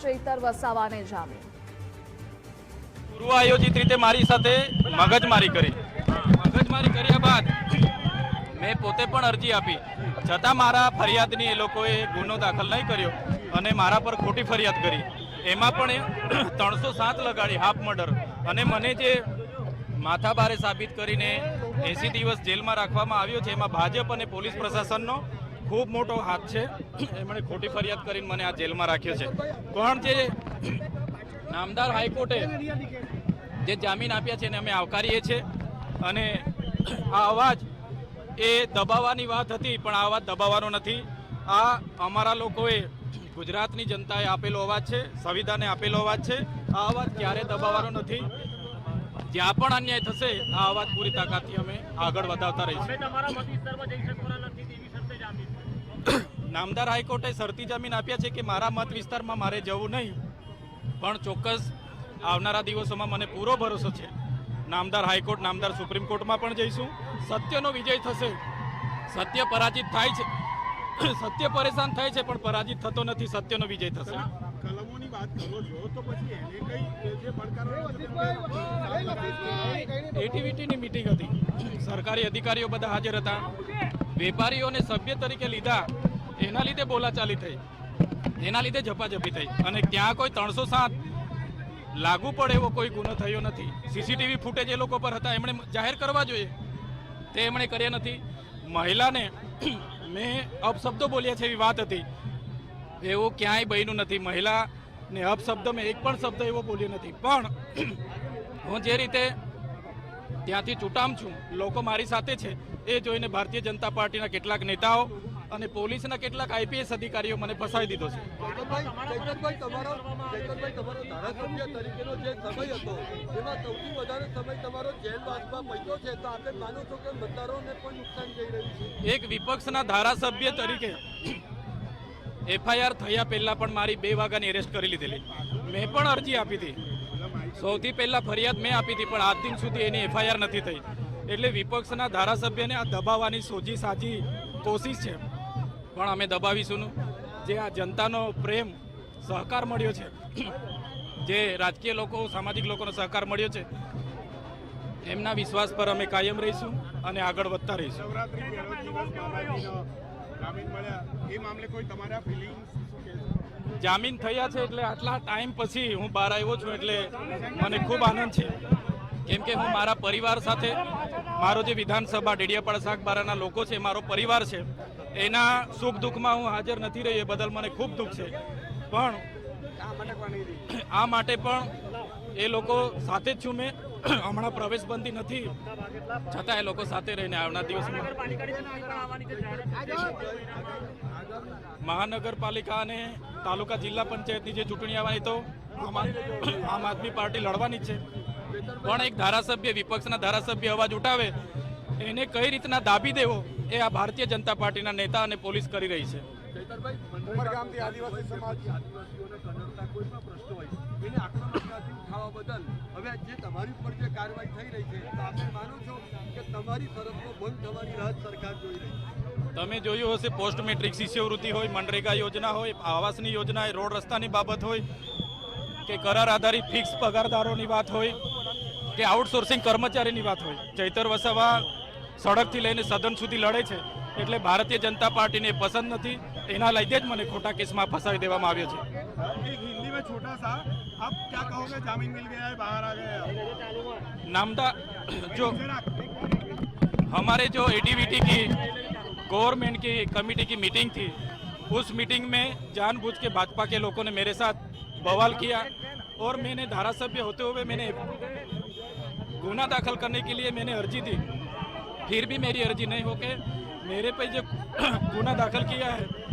ચૈતર વસાવાને જામીન. પૂર્વ આયોજિત રીતે મારી સાથે મગજમારી કરી. મગજમારી કર્યા બાદ મેં પોતે પણ અરજી આપી. છતાં મારા ફરિયાદની એ લોકોએ ગુનો દાખલ નહીં કર્યો અને મારા પર ખોટી ફરિયાદ કરી. એમાં પણ ત્રણસો સાત લગાડી હાફ મર્ડર. અને મને જે માથાભારે સાબિત કરીને એસી દિવસ જેલમાં રાખવામાં આવ્યો છે, એમાં ભાજપ અને પોલીસ પ્રશાસનનો ખૂબ મોટો હાથ છે. એમણે ખોટી ફરિયાદ કરીને મને આ જેલમાં રાખ્યો છે. પણ જે નામદાર હાઈકોર્ટે જે જામીન આપ્યા છે એને અમે આવકારીએ છીએ. અને આ અવાજ એ દબાવવાની વાત હતી, પણ આ અવાજ દબાવવાનો નથી. આ અમારા લોકોએ ગુજરાતની જનતાએ આપેલો અવાજ છે સંવિધાને આપેલો અવાજ છે. આ અવાજ ક્યારે દબાવવાનો નથી? જ્યાં પણ અન્યાય થશે આ અવાજ પૂરી તાકાતથી અમે આગળ વધાવતા રહીશું. નામદાર હાઈકોર્ટે શરતી જમીન આપ્યા છે કે મારા મત વિસ્તારમાં મારે જવું નહીં પણ ચોક્કસ આવનારા દિવસોમાં મને પૂરો ભરોસો છે. નામદાર હાઈકોર્ટ નામદાર સુપ્રીમ કોર્ટમાં પણ જઈશું. સત્યનો વિજય થશે. સત્ય પરાજિત થાય છે. સત્ય પરેશાન થાય છે પણ પરાજિત થતો નથી સત્યનો વિજય થશે. કલમોની વાત કરો છો તો પછી એને કઈ જે પડકારો એટીવીટીની મિટિંગ હતી. સરકારી અધિકારીઓ બધા હાજર હતા. વેપારીઓને સભ્ય તરીકે લીધા. એના લીધે બોલાચાલી થઈ. એના લીધે ઝપાઝપી થઈ. અને ત્યાં કોઈ ત્રણસો સાત લાગુ પડે એવો કોઈ ગુનો થયો નથી. સીસીટીવી ફૂટેજ એ લોકો પર હતા. એમણે જાહેર કરવા જોઈએ. તે એમણે કર્યા નથી. મહિલાને મેં અપશબ્દો બોલ્યા છે એવી વાત હતી. એવું ક્યાંય બન્યું નથી. મહિલાને અપશબ્દ મેં એક પણ શબ્દ એવો બોલ્યો નથી. પણ હું જે રીતે ત્યાંથી ચૂંટામ છું, લોકો મારી સાથે છે, એ જોઈને ભારતીય જનતા પાર્ટીના કેટલાક નેતાઓ અને પોલીસના કેટલાક આઈપીએસ અધિકારીઓ મને ફસાવી દીધો છે. ચૈતનભાઈ તમારો ચૈતનભાઈ તમારો ધારાસભ્ય તરીકેનો જે સમય હતો એમાં સૌથી વધારે સમય તમારો જેલવાસમાં પડ્યો છે. તો આપણે માનો છો કે મતદારોને પણ નુકસાન જઈ રહ્યું છે? એક વિપક્ષના ધારાસભ્ય તરીકે એફઆઈઆર થયા પહેલા પણ મારી બે વાગ્યાની એરેસ્ટ કરી લીધેલી. મેં પણ અરજી આપી હતી. સૌથી પહેલા ફરિયાદ મેં આપી હતી પણ આજ દિન સુધી એની એફઆઈઆર નથી થઈ. એટલે વિપક્ષના ધારાસભ્યને આ દબાવવાની સોજી સાજી કોશિશ છે. પણ અમે દબાવીશું. જે આ જનતાનો પ્રેમ સહકાર મળ્યો છે જે રાજકીય લોકો સામાજિક લોકોનો સહકાર મળ્યો છે એમના વિશ્વાસ પર અમે કાયમ રહીશું અને આગળ વધતા રહીશું. જામીન થયા છે એટલે આટલા ટાઈમ પછી હું બહાર આવ્યો છું એટલે મને ખૂબ આનંદ છે. કેમ કે હું મારા પરિવાર સાથે મારો જે વિધાનસભા ડેડિયાપાડા શાકબારાના લોકો છે મારો પરિવાર છે એના સુખ દુઃખમાં હું હાજર નથી રહી, એ બદલ મને ખૂબ દુઃખ છે. પણ આ માટે પણ એ લોકો સાથે જ છું મેં. હમણાં પ્રવેશબંધી નથી. છતાં એ લોકો સાથે રહીને આવનાર દિવસમાં મહાનગરપાલિકા અને તાલુકા જિલ્લા પંચાયતની જે ચૂંટણી આવવાની તો આમ આદમી પાર્ટી લડવાની છે. પણ એક ધારાસભ્ય વિપક્ષના ધારાસભ્ય અવાજ ઉઠાવે એને કઈ રીતના દાબી દેવો એ આ ભારતીય જનતા પાર્ટીના નેતા અને પોલીસ કરી રહી છે. ચૈતનભાઈ ઉમરગામથી આદિવાસી સમાજ. આદિવાસીઓને કનડતા કોઈ પણ પ્રશ્ન હોય એને આક્રમકતાથી ઉઠાવવા બદલ હવે જે તમારી ઉપર જે કાર્યવાહી થઈ રહી છે માનો છો કે તમારી તરફનો બંધ થવાની રાહ સરકાર જોઈ રહી તમે જોયું હશે પોસ્ટ મેટ્રિક શિષ્યવૃત્તિ હોય મનરેગા યોજના હોય આવાસની યોજના હોય રોડ રસ્તાની બાબત હોય કે કરાર આધારિત ફિક્સ પગારદારોની વાત હોય કે આઉટસોર્સિંગ કર્મચારીની વાત હોય. ચૈતર વસાવા સડકથી લઈને સદન સુધી લડે છે એટલે ભારતીય જનતા પાર્ટીને એ પસંદ નથી એના લીધે જ મને ખોટા કેસમાં ફસાવી દેવામાં આવ્યો છે एक हिंदी में छोटा सा आप क्या कहोगे जामीन मिल गया है बाहर आ गए आप? नामदा जो जरा हमारे जो एडीवीटी की गवर्नमेंट की कमेटी की मीटिंग थी उस मीटिंग में जानबूझ के भाजपा के लोगों ने मेरे साथ बवाल किया और मैंने धारासभ्य होते हुए मैंने गुना दाखिल करने के लिए मैंने अर्जी दी फिर भी मेरी अर्जी नहीं होके मेरे पे जो गुना दाखिल किया है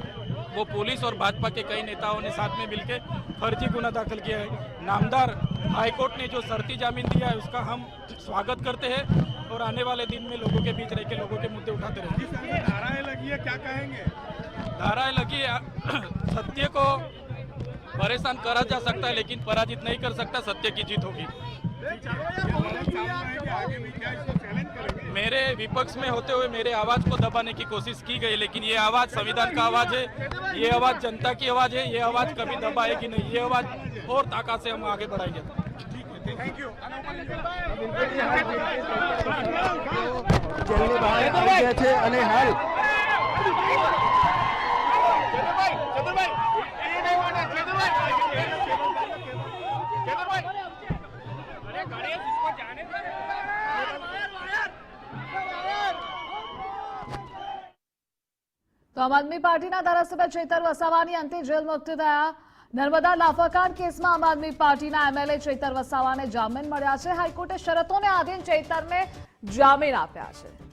वो पुलिस और भाजपा के कई नेताओं ने साथ में मिलकर फर्जी गुना दाखिल किया है। नामदार हाईकोर्ट ने जो शर्ती जामीन दिया है उसका हम स्वागत करते हैं और आने वाले दिन में लोगों के बीच रह के लोगों के मुद्दे उठाते रहेंगे धाराएँ लगी है क्या कहेंगे? धाराएँ लगी है, सत्य को परेशान करा जा सकता है लेकिन पराजित नहीं कर सकता सत्य की जीत होगी ये सड़क सामने है कि आगे भी क्या इसको चैलेंज करेंगे मेरे विपक्ष में होते हुए मेरे आवाज को दबाने की कोशिश की गई लेकिन ये आवाज संविधान का आवाज है ये आवाज जनता की आवाज है ये आवाज कभी दबाएगी नहीं ये आवाज और ताकत से हम आगे बढ़ाएंगे थैंक यू જેલની બહાર આવી ગયા છે અને હાલ આમ આદમી પાર્ટીના ધારાસભ્ય ચેતર વસાવાની અંતે જેલ મુક્ત થયા. નર્મદા લાફાકાંડ કેસમાં આમ આદમી પાર્ટીના એમએલએ ચેતર વસાવાને જામીન મળ્યા છે. હાઈકોર્ટે શરતોને આધીન ચેતરને જામીન આપ્યા છે.